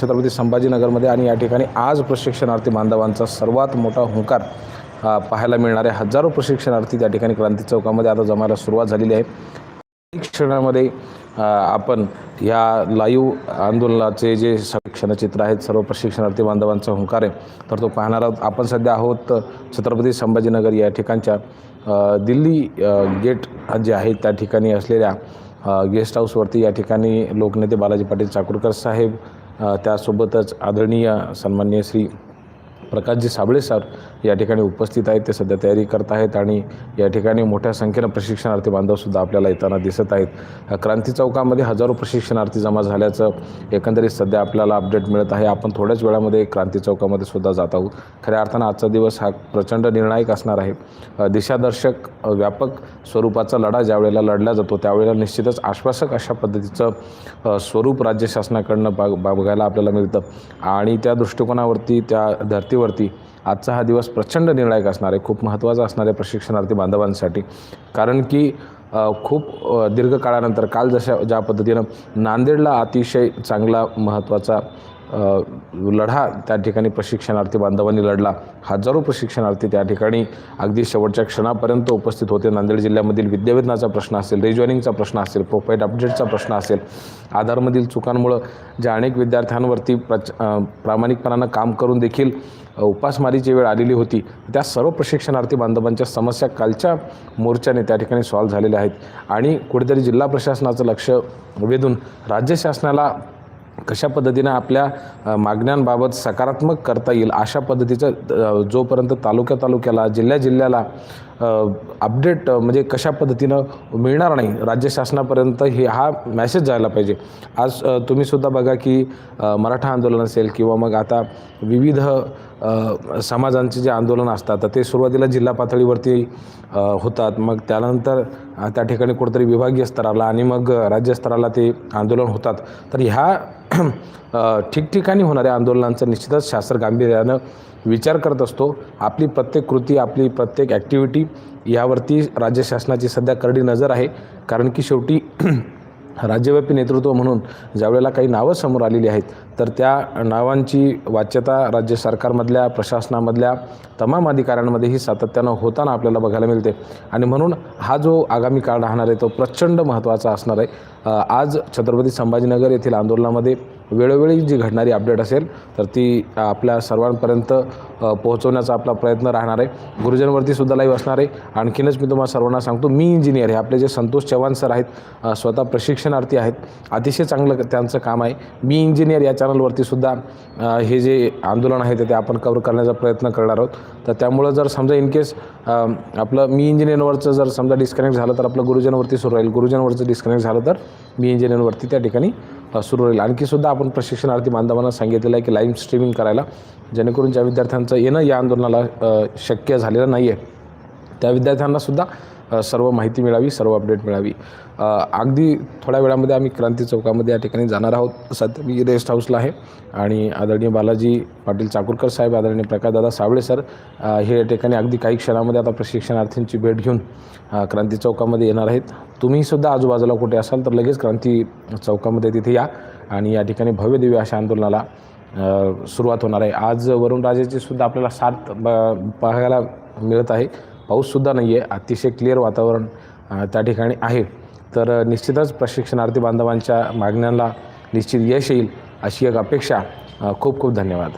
छत्रपती संभाजीनगरमध्ये आणि या ठिकाणी आज प्रशिक्षणार्थी बांधवांचा सर्वात मोठा हुंकार पाहायला मिळणारे हजारो प्रशिक्षणार्थी त्या ठिकाणी क्रांती चौकामध्ये आता जमायला सुरुवात झालेली आहे. क्षणामध्ये आपण या लाईव्ह आंदोलनाचे जे क्षणचित्र आहेत सर्व प्रशिक्षणार्थी बांधवांचा हुंकार आहे तर तो पाहणार आहोत. आपण सध्या आहोत छत्रपती संभाजीनगर या ठिकाणच्या दिल्ली गेट जे आहे त्या ठिकाणी असलेल्या गेस्ट हाऊसवरती या ठिकाणी लोकनेते बालाजी पाटील चाकूरकर साहेब त्यासोबतच आदरणीय सन्माननीय श्री प्रकाशजी साबळे सर या ठिकाणी उपस्थित आहेत. ते सध्या तयारी करत आहेत आणि या ठिकाणी मोठ्या संख्येनं प्रशिक्षणार्थी बांधवसुद्धा आपल्याला येताना दिसत आहेत. क्रांती चौकामध्ये हजारो प्रशिक्षणार्थी जमा झाल्याचं एकंदरीत सध्या आपल्याला अपडेट मिळत आहे. आपण थोड्याच वेळामध्ये क्रांती चौकामध्ये सुद्धा जात आहोत. खऱ्या अर्थानं आजचा दिवस हा प्रचंड निर्णायक असणार आहे. दिशादर्शक व्यापक स्वरूपाचा लढा ज्या वेळेला लढला जातो त्यावेळेला निश्चितच आश्वासक अशा पद्धतीचं स्वरूप राज्य शासनाकडनं बघ बघायला आपल्याला मिळतं. आणि त्या दृष्टिकोनावरती त्या धर्तीवरती आजचा हा दिवस प्रचंड निर्णायक असणार आहे. खूप महत्त्वाचा असणार आहे प्रशिक्षणार्थी बांधवांसाठी. कारण की खूप दीर्घकाळानंतर दीर्घ काळानंतर काल जशा ज्या पद्धतीनं नांदेडला अतिशय चांगला महत्त्वाचा लढा त्या ठिकाणी प्रशिक्षणार्थी बांधवांनी लढला. हजारो प्रशिक्षणार्थी त्या ठिकाणी अगदी शेवटच्या क्षणापर्यंत उपस्थित होते. नांदेड जिल्ह्यामधील विद्यावेतनाचा प्रश्न असेल रिजॉईनिंगचा प्रश्न असेल प्रोफाईल अपडेटचा प्रश्न असेल आधारमधील चुकांमुळं ज्या अनेक विद्यार्थ्यांवरती प्रच प्रामाणिकपणानं काम करून देखील उपासमारीची वेळ आलेली होती. त्या सर्व प्रशिक्षणार्थी बांधवांच्या समस्या कालच्या मोर्चाने त्या ठिकाणी सॉल्व्ह झालेल्या आहेत. आणि कुठेतरी जिल्हा प्रशासनाचं लक्ष वेधून राज्य शासनाला कशा पद्धतीनं आपल्या मागण्यांबाबत सकारात्मक करता येईल अशा पद्धतीचं जोपर्यंत तालुक्या तालुक्याला जिल्ह्या जिल्ह्याला अपडेट म्हणजे कशा पद्धतीनं मिळणार नाही राज्य शासनापर्यंत हे हा मॅसेज जायला पाहिजे. आज तुम्हीसुद्धा बघा की मराठा आंदोलन असेल किंवा मग आता विविध समाजांचे जे आंदोलन असतात तर ते सुरुवातीला जिल्हा पातळीवरती होतात. मग त्यानंतर त्या ठिकाणी कुठेतरी विभागीय स्तराला आणि मग राज्यस्तराला ते आंदोलन होतात. तर ह्या ठिकठिकाणी होणाऱ्या आंदोलनांचं निश्चितच शास्त्र गांभीर्यानं विचार करत असतो. आपली प्रत्येक कृती आपली प्रत्येक ॲक्टिव्हिटी यावरती राज्य शासनाची सध्या करडी नजर आहे. कारण की शेवटी राज्यव्यापी नेतृत्व म्हणून ज्यावेळेला काही नावं समोर आलेली आहेत तर त्या नावांची वाच्यता राज्य सरकारमधल्या प्रशासनामधल्या तमाम अधिकाऱ्यांमध्ये ही सातत्यानं होताना आपल्याला बघायला मिळते. आणि म्हणून हा जो आगामी काळ राहणार आहे तो प्रचंड महत्त्वाचा असणार आहे. आज छत्रपती संभाजीनगर येथील आंदोलनामध्ये वेळोवेळी जी घडणारी अपडेट असेल तर ती आपल्या सर्वांपर्यंत पोहोचवण्याचा आपला प्रयत्न राहणार आहे. गुरुजनवरती सुद्धा लाईव्ह असणार आहे. आणखीनच मी तुम्हाला सर्वांना सांगतो मी इंजिनियर आहे. आपले जे संतोष चव्हाण सर आहेत स्वतः प्रशिक्षणार्थी आहेत. अतिशय चांगलं त्यांचं काम आहे. मी इंजिनियर या चॅनलवरती सुद्धा हे जे आंदोलन आहे ते ते आपण कव्हर करण्याचा प्रयत्न करणार आहोत. तर त्यामुळं जर समजा इन केस आपलं मी इंजिनियरवरचं जर समजा डिस्कनेक्ट झालं तर आपलं गुरुजनवरती सुरू राहील. गुरुजनवरचं डिस्कनेक्ट झालं तर मी इंजिनियरवरती त्या ठिकाणी सुरू राहील. आणखी सुद्धा आपण प्रशिक्षणार्थी बांधवांना सांगितलेलं आहे की लाईव्ह स्ट्रीमिंग करायला जेणेकरून ज्या विद्यार्थ्यांचं येणं या आंदोलनाला शक्य झालेलं नाही आहे त्या विद्यार्थ्यांनासुद्धा सर्व माहिती मिळावी सर्व अपडेट मिळावी. अगदी थोड्या वेळामध्ये आम्ही क्रांती चौकामध्ये या ठिकाणी जाणार आहोत. सध्या मी रेस्ट हाऊसला आहे आणि आदरणीय बालाजी पाटील चाकूरकर साहेब आदरणीय प्रकाशदादा सावळे सर हे या ठिकाणी अगदी काही क्षणामध्ये आता प्रशिक्षणार्थींची भेट घेऊन क्रांती चौकामध्ये येणार आहेत. तुम्हीसुद्धा आजूबाजूला कुठे असाल तर लगेच क्रांती चौकामध्ये तिथे या आणि या ठिकाणी भव्य दिव्य अशा आंदोलनाला सुरुवात होणार आहे. आज वरुण सुद्धा आपल्याला साथ ब पाहायला मिळत आहे. पाऊससुद्धा नाही आहे अतिशय क्लिअर वातावरण त्या ठिकाणी आहे. तर निश्चितच प्रशिक्षणार्थी बांधवांच्या मागण्यांना निश्चित यश येईल अशी एक अपेक्षा. खूप खूप धन्यवाद.